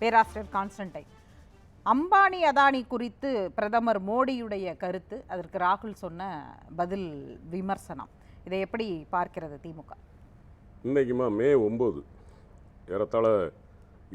பேராசிரியர் கான்ஸ்டன்டைன். அம்பானி அதானி குறித்து பிரதமர் மோடியுடைய கருத்து அதற்கு ராகுல் சொன்ன பதில் விமர்சனம். இதை எப்படி பார்க்கிறது திமுக? இன்றைக்குமா மே ஒம்பது. ஏறத்தாழ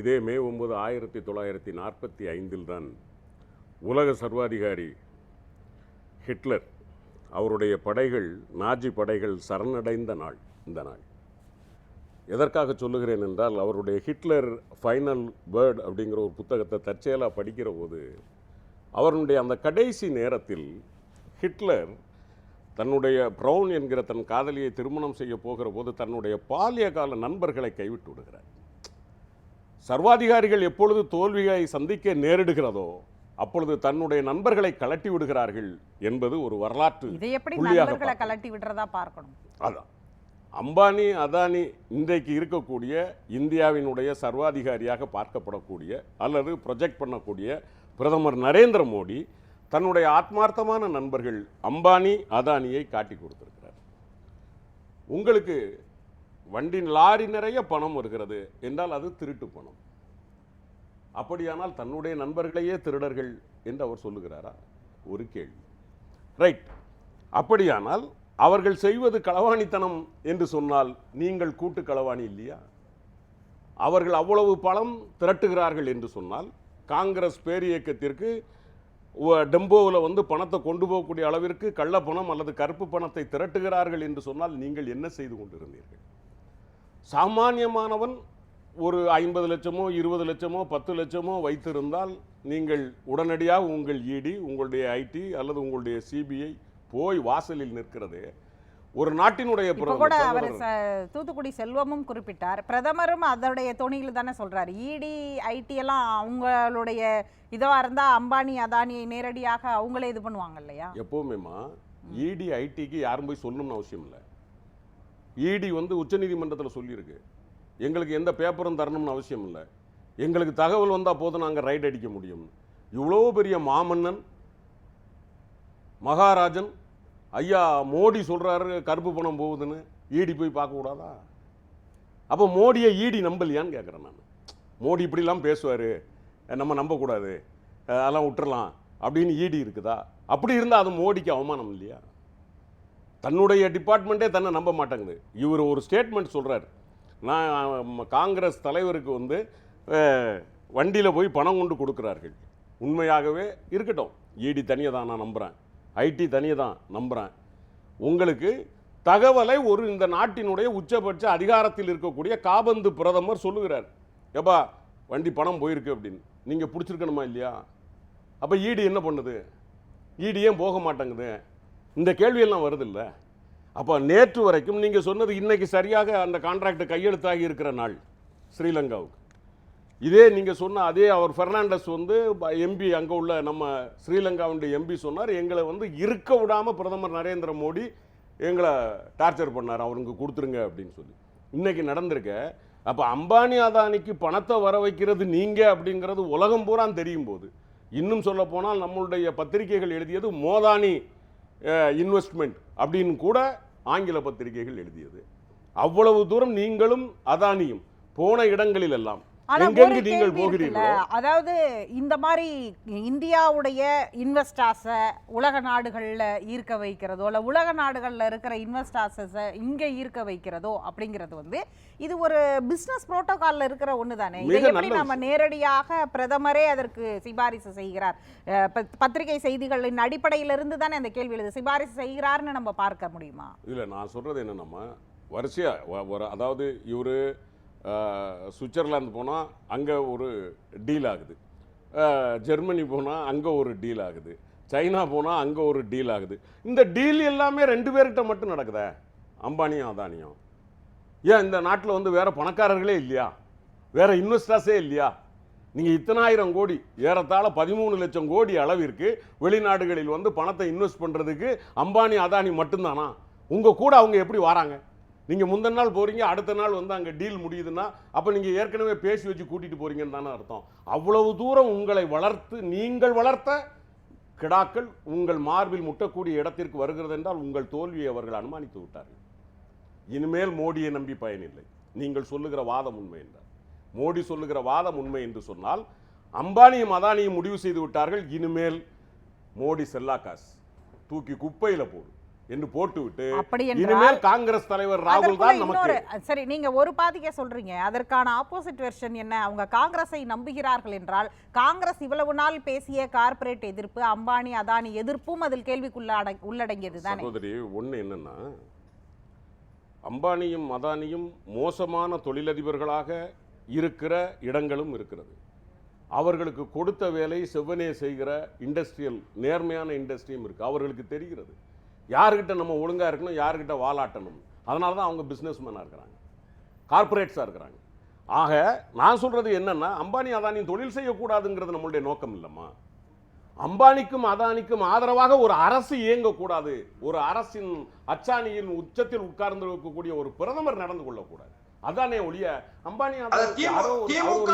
இதே மே ஒம்பது ஆயிரத்தி தொள்ளாயிரத்தி நாற்பத்தி ஐந்தில் தான் உலக சர்வாதிகாரி ஹிட்லர் அவருடைய படைகள் நாஜி படைகள் சரணடைந்த நாள் இந்த நாள். எதற்காக சொல்லுகிறேன் என்றால் அவருடைய ஹிட்லர் ஃபைனல் வேர்ட் அப்படிங்கிற ஒரு புத்தகத்தை தற்செயலாக படிக்கிற போது அவருடைய அந்த கடைசி நேரத்தில் ஹிட்லர் தன்னுடைய ப்ரௌன் என்கிற தன் காதலியை திருமணம் செய்ய போகிற போது தன்னுடைய பால்ய கால நண்பர்களை கைவிட்டு விடுகிறார். சர்வாதிகாரிகள் எப்பொழுது தோல்வியை சந்திக்க நேரிடுகிறதோ அப்பொழுது தன்னுடைய நண்பர்களை கலட்டி விடுகிறார்கள் என்பது ஒரு வரலாற்று. கலட்டி விடுறதா பார்க்கணும்? அதான். அம்பானி அதானி இன்றைக்கு இருக்கக்கூடிய இந்தியாவினுடைய சர்வாதிகாரியாக பார்க்கப்படக்கூடிய அல்லது ப்ரொஜெக்ட் பண்ணக்கூடிய பிரதமர் நரேந்திர மோடி தன்னுடைய ஆத்மார்த்தமான நண்பர்கள் அம்பானி அதானியை காட்டி கொடுத்துருக்கிறார். உங்களுக்கு வண்டியின் லாரி நிறைய பணம் வருகிறது என்றால் அது திருட்டு பணம். அப்படியானால் தன்னுடைய நண்பர்களையே திருடர்கள் என்று அவர் சொல்லுகிறாரா? ஒரு கேள்வி. ரைட் அப்படியானால் அவர்கள் செய்வது களவாணித்தனம் என்று சொன்னால் நீங்கள் கூட்டு களவாணி இல்லையா? அவர்கள் அவ்வளவு பணம் திரட்டுகிறார்கள் என்று சொன்னால் காங்கிரஸ் பேரியக்கத்திற்கு டெம்போவில் வந்து பணத்தை கொண்டு போகக்கூடிய அளவிற்கு கள்ள பணம் அல்லது கருப்பு பணத்தை திரட்டுகிறார்கள் என்று சொன்னால் நீங்கள் என்ன செய்து கொண்டிருந்தீர்கள்? சாமானியமானவன் ஒரு ஐம்பது லட்சமோ இருபது லட்சமோ பத்து லட்சமோ வைத்திருந்தால் நீங்கள் உடனடியாக உங்கள் இடி உங்களுடைய ஐடி அல்லது உங்களுடைய சிபிஐ போய் வாசலில் நிற்கிறது. ஒரு நாட்டினுடைய கூட அவர் தூத்துக்குடி செல்வமும் குறிப்பிட்டார். பிரதமரும் அதோடைய தொனியில் தானே சொல்றாரு. இடி ஐடி எல்லாம் அவங்களுடைய இதுவா இருந்தா அம்பானி அதானியை நேரடியாக அவங்களே இது பண்ணுவாங்க இல்லையா? எப்பவுமேமா இடி ஐடிக்கு யாரும் போய் சொல்லணும்னு அவசியம் இல்லை. இடி வந்து உச்சநீதிமன்றத்தில் சொல்லியிருக்கு. எங்களுக்கு எந்த பேப்பரும் தரணும்னு அவசியம் இல்லை. எங்களுக்கு தகவல் வந்தால் போதும் நாங்கள் ரைட் அடிக்க முடியும் இவ்வளோ பெரிய மாமன்னன் மகாராஜன் ஐயா மோடி சொல்கிறாரு கருப்பு பணம் போகுதுன்னு. ஈடி போய் பார்க்கக்கூடாதா அப்போ மோடியை ஈடி நம்பலையான்னு கேட்குறேன் நான். மோடி இப்படிலாம் பேசுவார். நம்ம நம்பக்கூடாது. அதெல்லாம் விட்டுறலாம். அப்படின்னு ஈடி இருக்குதா? அப்படி இருந்தால் அது மோடிக்கு அவமானம் இல்லையா? தன்னுடைய டிபார்ட்மெண்ட்டே தன்னை நம்ப மாட்டேங்குது. இவர் ஒரு ஸ்டேட்மெண்ட் சொல்கிறார் நான் காங்கிரஸ் தலைவருக்கு வந்து வண்டியில் போய் பணம் கொண்டு கொடுக்குறார்கள். உண்மையாகவே இருக்கட்டும். ஈடி தனியாக தான் நான் நம்புகிறேன் ஐடி தனியாக தான் நம்புகிறேன் உங்களுக்கு தகவலை ஒரு இந்த நாட்டினுடைய உச்சபட்ச அதிகாரத்தில் இருக்கக்கூடிய காபந்து பிரதமர் சொல்லுகிறார். எப்பா வண்டி பணம் போயிருக்கு அப்படின்னு. நீங்கள் பிடிச்சிருக்கணுமா இல்லையா? அப்போ ஈடி என்ன பண்ணுது? ஈடி ஏன் போக மாட்டேங்குது? இந்த கேள்வியெல்லாம் வருது இல்லை அப்போ நேற்று வரைக்கும் நீங்கள் சொன்னது இன்னைக்கு சரியாக அந்த கான்ட்ராக்ட் கையெழுத்தாகி இருக்கிற நாள் ஸ்ரீலங்காவுக்கு. இதே நீங்கள் சொன்ன அதே அவர் பெர்னாண்டஸ் வந்து எம்பி அங்கே உள்ள நம்ம ஸ்ரீலங்காவுடைய எம்பி சொன்னார் எங்களை வந்து இருக்க விடாமல் பிரதமர் நரேந்திர மோடி எங்களை டார்ச்சர் பண்ணார் அவருக்கு கொடுத்துருங்க அப்படின்னு சொல்லி. இன்றைக்கி நடந்திருக்க அப்போ அம்பானி அதானிக்கு பணத்தை வர வைக்கிறது நீங்கள் அப்படிங்கிறது உலகம் பூரா தெரியும் போது. இன்னும் சொல்ல போனால் நம்மளுடைய பத்திரிகைகள் எழுதியது மோதானி இன்வெஸ்ட்மெண்ட் அப்படின்னு கூட ஆங்கில பத்திரிகைகள் எழுதியது. அவ்வளவு தூரம் நீங்களும் அதானியும் போன இடங்களில் எல்லாம் எங்கெங்கு நீங்கள் போகிறீர்களோ? அதாவது இந்த மாதிரி இந்தியாவுடைய இன்வெஸ்டார்ஸை உலக நாடுகள்ல ஈர்க்க வைக்கிறதோ இல்ல உலக நாடுகள்ல இருக்கிற இன்வெஸ்டார்ஸை இங்க ஈர்க்க வைக்கிறதோ அப்படிங்கிறது வந்து இது ஒரு பிசினஸ் புரோட்டோகால்ல இருக்கிற ஒண்ணு தானே இதை எப்படி நம்ம நேரடியாக பிரதமரே அதற்கு சிபாரிசு செய்கிறார்? பத்திரிகை செய்திகளின் அடிப்படையிலிருந்து தானே அந்த கேள்வி எழுது. சிபாரிசு செய்கிறார்னு நம்ம பார்க்க முடியுமா? இல்லை நான் சொல்கிறது என்னென்னம்மா வரிசையாக ஒரு அதாவது இவர் சுவிட்சர்லாந்து போனால் அங்கே ஒரு டீல் ஆகுது. ஜெர்மனி போனால் அங்கே ஒரு டீல் ஆகுது. சைனா போனால் அங்கே ஒரு டீல் ஆகுது. இந்த டீல் எல்லாமே ரெண்டு பேர்கிட்ட மட்டும் நடக்குதே. அம்பானியும் அதானியும். ஏன் இந்த நாட்டில் வந்து வேறு பணக்காரர்களே இல்லையா? வேறு இன்வெஸ்டர்ஸே இல்லையா? நீங்கள் இத்தனாயிரம் கோடி ஏறத்தாழ பதிமூணு லட்சம் கோடி அளவிற்கு வெளிநாடுகளில் வந்து பணத்தை இன்வெஸ்ட் பண்ணுறதுக்கு அம்பானி அதானி மட்டும்தானா? உங்கள் கூட அவங்க எப்படி வராங்க? நீங்கள் முந்தின நாள் போகிறீங்க அடுத்த நாள் வந்து அங்கே டீல் முடியுதுன்னா அப்போ நீங்கள் ஏற்கனவே பேசி வச்சு கூட்டிகிட்டு போகிறீங்கன்னு தானே அர்த்தம். அவ்வளவு தூரம் உங்களை வளர்த்து நீங்கள் வளர்த்த கிடாக்கள் உங்கள் மார்பில் முட்டக்கூடிய இடத்திற்கு வருகிறது என்றால் உங்கள் தோல்வியை அவர்கள் அனுமானித்து விட்டார்கள். இனிமேல் மோடியை நம்பி பயனில்லை. நீங்கள் சொல்லுகிற வாதம் உண்மை என்றால். மோடி சொல்லுகிற வாதம் உண்மை என்று சொன்னால் அம்பானியும் அதானியும் முடிவு செய்து விட்டார்கள் இனிமேல் மோடி செல்லா காசு. தூக்கி குப்பையில் போடும் என்று போட்டுவிட்டு இனிமேல் காங்கிரஸ் தலைவர் ராகுல் தான் நமக்கு சரி நீங்க ஒரு பாதிக்க சொல்றீங்க. அதற்கான ஆப்போசிட் வெர்ஷன் என்ன? அவங்க காங்கிரஸை நம்புகிறார்கள் என்றால் காங்கிரஸ் இவ்வளவு நாள் பேசிய கார்ப்பரேட் எதிர்ப்பு அம்பானி அதானி எதிர்ப்பும் அதில் கேள்விக்குள்ள உள்ளடங்கியது தானே. சகோதரி ஒண்ணு என்னன்னா அம்பானியும் அதானியும் மோசமான தொழிலதிபர்களாக இருக்கிற இடங்களும் இருக்கிறது. அவர்களுக்கு கொடுத்த வேலை செவ்வனே செய்கிற இண்டஸ்ட்ரியல் நேர்மையான இண்டஸ்ட்ரியும் இருக்கு. அவர்களுக்கு தெரிகிறது. யார்கிட்ட நம்ம ஒழுங்கா இருக்கணும் யார்கிட்ட வாலாட்டணும்? அதனால தான் அவங்க பிஸ்னஸ் இருக்கிறாங்க. கார்ப்பரேட்ஸாக இருக்கிறாங்க. ஆக நான் சொல்றது என்னன்னா அம்பானி அதானியும் தொழில் செய்யக்கூடாதுங்கிறது நம்மளுடைய நோக்கம் இல்லைம்மா. அம்பானிக்கும் அதானிக்கும் ஆதரவாக ஒரு அரசு இயங்கக்கூடாது. ஒரு அரசின் அச்சாணியின் உச்சத்தில் உட்கார்ந்து இருக்கக்கூடிய ஒரு பிரதமர் நடந்து கொள்ளக்கூடாது. அதானே ஒழிய அம்பானி அதானி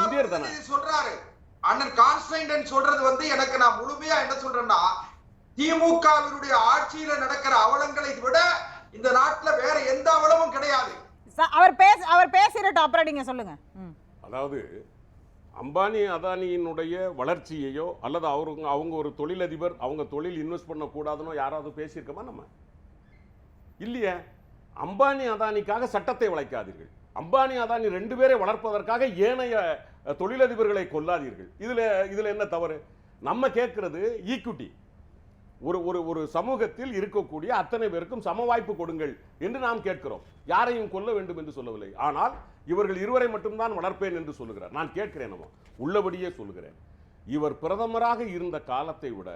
இந்தியர் தானே. அண்ணன் கான்ஸ்டன்டன் சொல்றது வந்து எனக்கு நான் முழுமையா என்ன சொல்றேன்னா திமுகவினுடைய ஆட்சியில நடக்கிற அவலங்களை விட இந்த நாட்டுல வேற எந்த அவலமும் கிடையாது. அவர் பேச அவர் பேசிடட்டும். அப்புறம் நீங்க சொல்லுங்க. அதாவது அம்பானி அதானியினுடைய வளர்ச்சியையோ அல்லது அவங்க அவங்க ஒரு தொழிலதிபர் அவங்க தொழில் இன்வெஸ்ட் பண்ணக்கூடாதுன்னோ யாராவது பேசியிருக்கோமா நம்ம? இல்லையே. அம்பானி அதானிக்காக சட்டத்தை வளைக்காதீர்கள். அம்பானி அதானி ரெண்டு பேரை வளர்ப்பதற்காக ஏனைய தொழிலதிபர்களை கொல்லாதீர்கள். இதுல இதுல என்ன தவறு? நம்ம கேட்கிறது ஈக்விட்டி. ஒரு ஒரு ஒரு சமூகத்தில் இருக்கக்கூடிய அத்தனை பேருக்கும் சம வாய்ப்பு கொடுங்கள் என்று நாம் கேட்கிறோம். யாரையும் கொல்ல வேண்டும் என்று சொல்லவில்லை. ஆனால் இவர்கள் இருவரை மட்டும்தான் வளர்ப்பேன் என்று சொல்லுகிறார். நான் கேட்கிறேன் நம்ம உள்ளபடியே சொல்லுகிறேன். இவர் பிரதமராக இருந்த காலத்தை விட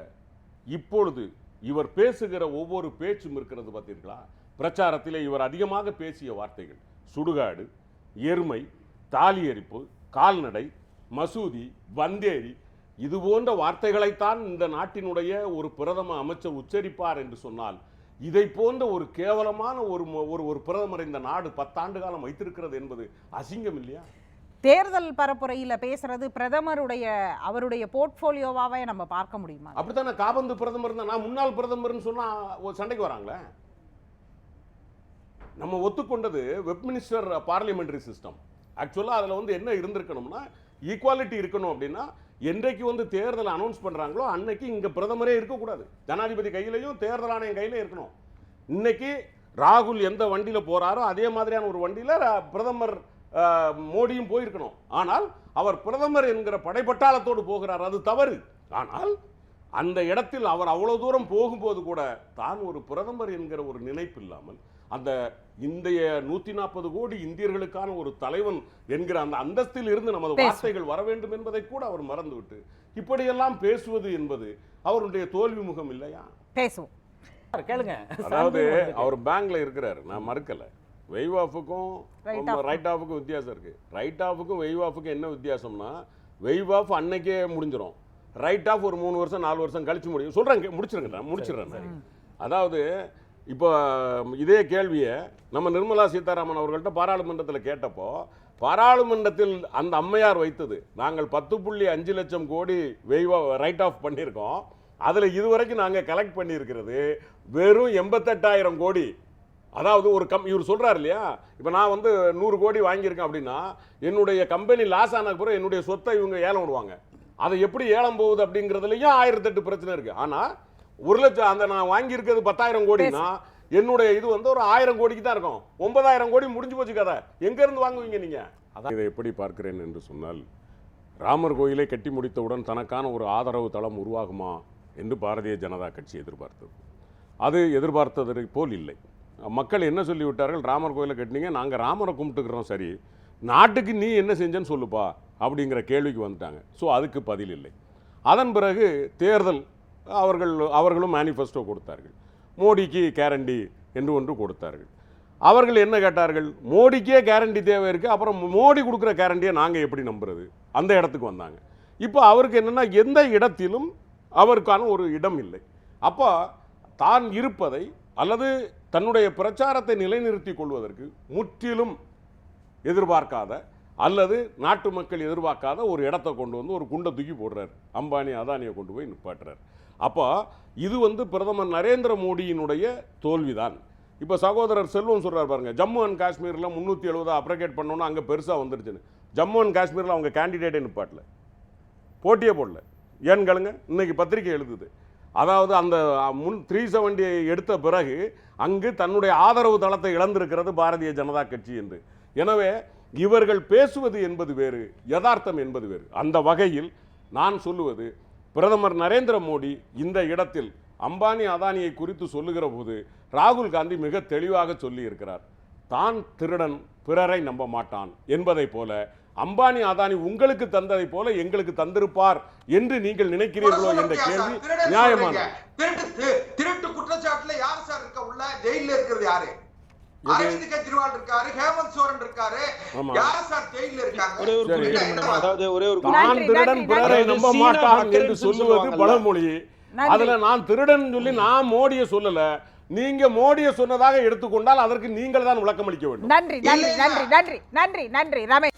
இப்பொழுது இவர் பேசுகிற ஒவ்வொரு பேச்சும் இருக்கிறது பார்த்தீர்களா? பிரச்சாரத்திலே இவர் அதிகமாக பேசிய வார்த்தைகள். சுடுகாடு எருமை தாலி எரிப்பு கால்நடை மசூதி வந்தேரி இது போன்ற வார்த்தைகளைத்தான் இந்த நாட்டினுடைய ஒரு பிரதம அமைச்சர் உச்சரிப்பார் என்று சொன்னால் இதை போன்ற ஒரு கேவலமான ஒரு ஒரு ஒரு பிரதமர் இந்த நாடு பத்தாண்டு காலம் வைத்திருக்கிறது என்பது அசிங்கம் இல்லையா? தேர்தல் பரப்புரையில பேசுறது பிரதமருடைய அவருடைய போர்ட்போலியோவாவே நம்ம பார்க்க முடியுமா? அப்படித்தானே? காபந்து பிரதமர் தான் நான் முன்னாள் பிரதமர்னு சொன்னா ஒரு சண்டைக்கு வராங்களே? நம்ம ஒத்துக்கொண்டது வெப்மினிஸ்டர் பார்லிமெண்டரி சிஸ்டம். ஆக்சுவலாக அதில் வந்து என்ன இருந்திருக்கணும்னா ஈக்குவாலிட்டி இருக்கணும் அப்படின்னா என்றைக்கு வந்து தேர்தல் அனௌன்ஸ் பண்ணுறாங்களோ அன்னைக்கு இங்கே பிரதமரே இருக்கக்கூடாது. ஜனாதிபதி கையிலையும் தேர்தல் ஆணையம் கையிலையும் இருக்கணும். இன்னைக்கு ராகுல் எந்த வண்டியில் போறாரோ அதே மாதிரியான ஒரு வண்டியில் பிரதமர் மோடியும் போயிருக்கணும். ஆனால் அவர் பிரதமர் என்கிற படைப்பட்டாளத்தோடு போகிறார் அது தவறு. ஆனால் அந்த இடத்தில் அவர் அவ்வளோ தூரம் போகும்போது கூட தான் ஒரு பிரதமர் என்கிற ஒரு நினைப்பு இல்லாமல் அந்த இந்திய நூத்தி நாற்பது கோடி இந்தியர்களுக்கான ஒரு தலைவன் என்கிற அந்த அந்தஸ்தில் இருந்து நமது. வார்த்தைகள் வர வேண்டும் என்பதை கூட அவர் மறந்துவிட்டு இப்படியெல்லாம் பேசுவது என்பது அவருடைய தோல்வி முகம் இல்லையா? பேசுவோம். கேளுங்க. அதாவது அவர் பேங்க்ல இருக்கிறாரு நான் மறுக்கல. வெய்வ் ஆஃபுக்கும். ரைட் ஆஃபுக்கும் வித்தியாசம் இருக்கு. ரைட் ஆஃபுக்கும் வெய்வ் ஆஃபுக்கும் என்ன வித்தியாசம்னா வெய்வ் ஆஃப் அன்னைக்கே முடிஞ்சிடும் ரைட் ஆஃப் ஒரு மூணு வருஷம் நாலு வருஷம் கழிச்சு முடியும். சொல்றேன் முடிச்சிருங்க நான் முடிச்சிடுறேன். அதாவது இப்போ இதே கேள்வியை நம்ம நிர்மலா சீதாராமன் அவர்கள்ட்ட பாராளுமன்றத்தில் கேட்டப்போ பாராளுமன்றத்தில் அந்த அம்மையார் வைத்தது. நாங்கள் பத்து புள்ளி அஞ்சு லட்சம் கோடி வெய்வா ரைட் ஆஃப் பண்ணியிருக்கோம். அதில் இதுவரைக்கும் நாங்கள் கலெக்ட் பண்ணியிருக்கிறது வெறும் எண்பத்தெட்டாயிரம் கோடி. அதாவது ஒரு கம் இவர் சொல்கிறார் இல்லையா? இப்போ நான் வந்து நூறு கோடி வாங்கியிருக்கேன் அப்படின்னா என்னுடைய கம்பெனி லாஸ் ஆன பிறகு என்னுடைய சொத்தை இவங்க ஏலம் விடுவாங்க. அதை எப்படி ஏலம் போகுது அப்படிங்கிறதுலையும் ஆயிரத்தெட்டு பிரச்சனை இருக்குது ஆனால் ஒரு லட்சம் அந்த நான் வாங்கியிருக்கிறது பத்தாயிரம் கோடினா என்னுடைய இது வந்து ஒரு ஆயிரம் கோடிக்கு தான் இருக்கும். ஒன்பதாயிரம் கோடி முடிஞ்சு போச்சு கதை. எங்க இருந்து வாங்குவீங்க நீங்க? அதான் இதை எப்படி பார்க்கிறேன் என்று சொன்னால் ராமர் கோயிலை கட்டி முடித்தவுடன் தனக்கான ஒரு ஆதரவு தளம் உருவாகுமா என்று பாரதிய ஜனதா கட்சி எதிர்பார்த்தது. அது எதிர்பார்த்ததை போல் இல்லை. மக்கள் என்ன சொல்லிவிட்டார்கள்? ராமர் கோயிலை கட்டினீங்க நாங்கள் ராமரை கும்பிட்டுக்கிறோம் சரி. நாட்டுக்கு நீ என்ன செஞ்சேன்னு சொல்லுப்பா அப்படிங்கிற கேள்விக்கு வந்துட்டாங்க. ஸோ அதுக்கு பதில் இல்லை. அதன் பிறகு தேர்தல் அவர்கள் அவர்களும் மேனிஃபெஸ்டோ கொடுத்தார்கள். மோடிக்கு கேரண்டி என்று ஒன்று கொடுத்தார்கள். அவர்கள் என்ன கேட்டார்கள்? மோடிக்கே கேரண்டி தேவை இருக்குது அப்புறம் மோடி கொடுக்குற கேரண்டியை நாங்கள் எப்படி நம்புறது? அந்த இடத்துக்கு வந்தாங்க. இப்போ அவருக்கு என்னென்னா எந்த இடத்திலும் அவருக்கான ஒரு இடம் இல்லை. அப்போ தான் இருப்பதை அல்லது தன்னுடைய பிரச்சாரத்தை நிலைநிறுத்திக் கொள்வதற்கு முற்றிலும் எதிர்பார்க்காத அல்லது நாட்டு மக்கள் எதிர்பார்க்காத ஒரு இடத்தை கொண்டு வந்து ஒரு குண்டை தூக்கி போடுறார். அம்பானி அதானியை கொண்டு போய் நிப்பாட்டுறார். அப்போ இது வந்து பிரதமர் நரேந்திர மோடியினுடைய தோல்விதான். இப்போ சகோதரர் செல்வம் சொல்கிறார் பாருங்க ஜம்மு அண்ட் காஷ்மீரில் முந்நூற்றி எழுபதா அப்ரகேட் பண்ணோன்னா அங்கே பெருசாக வந்துருச்சுன்னு. ஜம்மு அண்ட் காஷ்மீரில் அவங்க கேண்டிடேட்டே நிப்பாட்டல. போட்டியே போடல. ஏன்னு கேளுங்க இன்னைக்கு பத்திரிக்கை எழுதுது. அதாவது அந்த முன் த்ரீ செவன்டி எடுத்த பிறகு அங்கு தன்னுடைய ஆதரவு தளத்தை இழந்திருக்கிறது பாரதிய ஜனதா கட்சி என்று. எனவே இவர்கள் பேசுவது என்பது வேறு யதார்த்தம் என்பது வேறு. அந்த வகையில் நான் சொல்லுவது பிரதமர் நரேந்திர மோடி இந்த இடத்தில் அம்பானி அதானியை குறித்து சொல்லுகிற போது ராகுல் காந்தி மிக தெளிவாக சொல்லி இருக்கிறார் தான் திருடன் பிறரை நம்ப மாட்டான் என்பதை போல அம்பானி அதானி உங்களுக்கு தந்ததை போல எங்களுக்கு தந்திருப்பார் என்று நீங்கள் நினைக்கிறீர்களோ என்ற கேள்வி தி- திருட்டு குற்றச்சாட்டுல யார் சார் இருக்க? உள்ள ஜெயில இருக்கிறது யாரு? பழமொழி. அதுல நான் திருடன் சொல்லி நான் மோடியை சொல்லல. நீங்க மோடியை சொன்னதாக எடுத்துக்கொண்டால் அதற்கு நீங்கள் தான் விளக்கம் அளிக்க வேண்டும். நன்றி நன்றி நன்றி நன்றி நன்றி நன்றி ரமேஷ்.